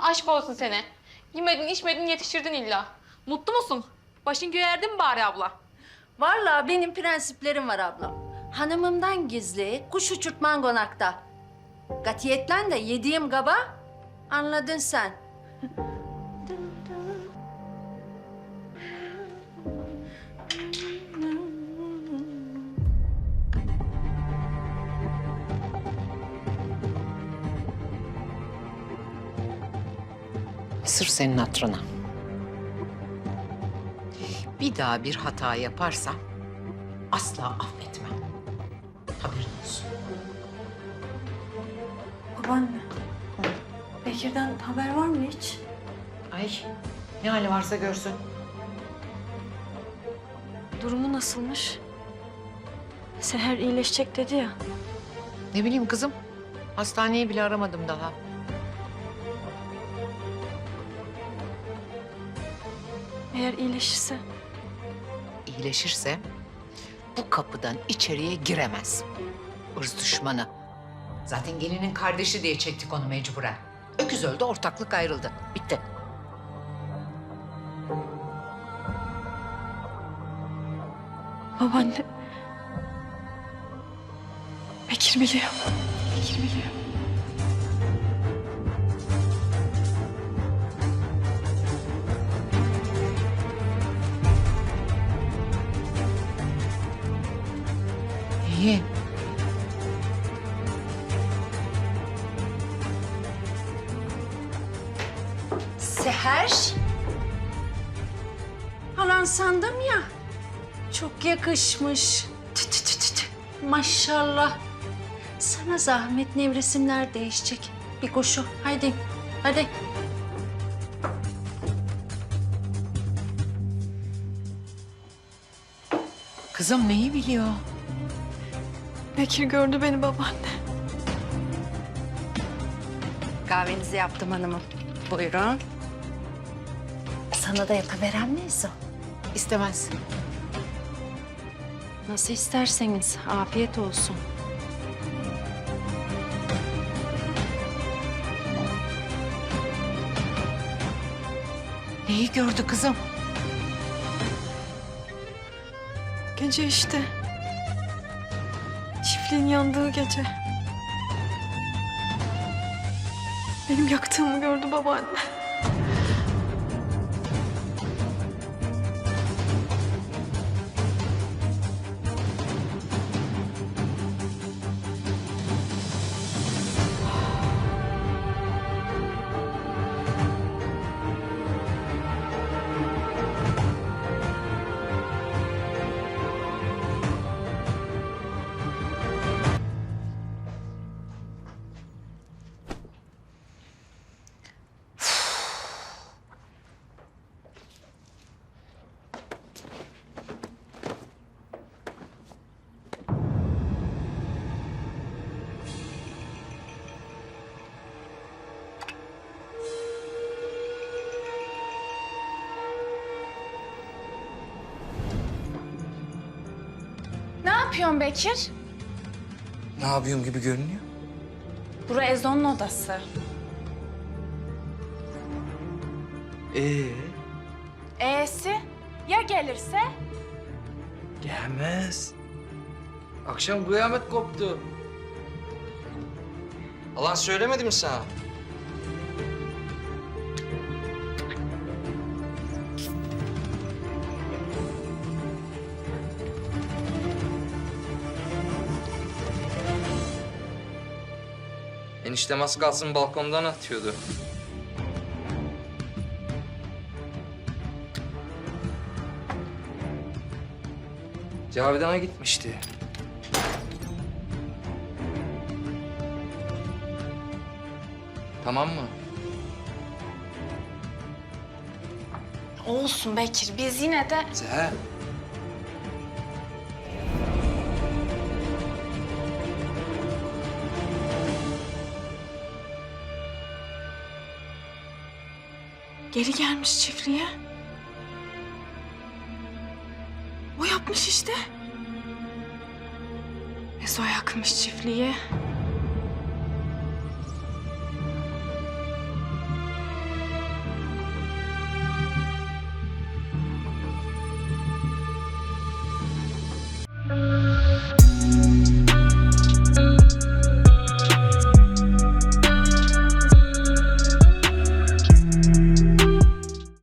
Aşk olsun sene. Yemedin içmedin yetiştirdin illa. Mutlu musun? Başın göğe erdi mi bari abla? Vallahi benim prensiplerim var ablam. Hanımımdan gizli kuş uçurtman konakta. Katiyetle de yediğim gaba anladın sen. Sırf senin hatırına. Bir daha bir hata yaparsam asla affetmem. Haberin olsun. Babaanne. Bekir'den haber var mı hiç? Ay ne hali varsa görsün. Durumu nasılmış? Seher iyileşecek dedi ya. Ne bileyim kızım. Hastaneyi bile aramadım daha. Eğer iyileşirse İyileşirse bu kapıdan içeriye giremez. Irz düşmanı. Zaten gelinin kardeşi diye çektik onu mecburen. Öküz öldü, ortaklık ayrıldı. Bitti. babaanne. Bekir biliyor. Bekir biliyor. İyi. Seher. Halan sandım ya. Çok yakışmış. Tü tü tü tü tü. Maşallah. Sana zahmet nevresimler değişecek. Bir koşu. Haydi. Hadi. Kızım neyi biliyor? Bekir gördü beni babaanne. Kahvenizi yaptım hanımım. Buyurun. Sana da yapıveren miyiz o? İstemez. Nasıl isterseniz. Afiyet olsun. Neyi gördü kızım? Gece işte. Çiftliğin yandığı gece. Benim yaktığımı gördü babaanne. Ne yapıyorsun Bekir? Ne yapıyorum gibi görünüyor? Bura Ezo'nun odası. Ee, E'si? Ya gelirse? gelmez. Akşam kıyamet koptu. Alan söylemedi mi sana? Eniştem az kalsın balkondan atıyordu. Cavidan'a gitmişti. Tamam mı? Olsun Bekir. Biz yine de... Seher. Geri gelmiş çiftliğe. O yapmış işte. Ezo yakmış çiftliği.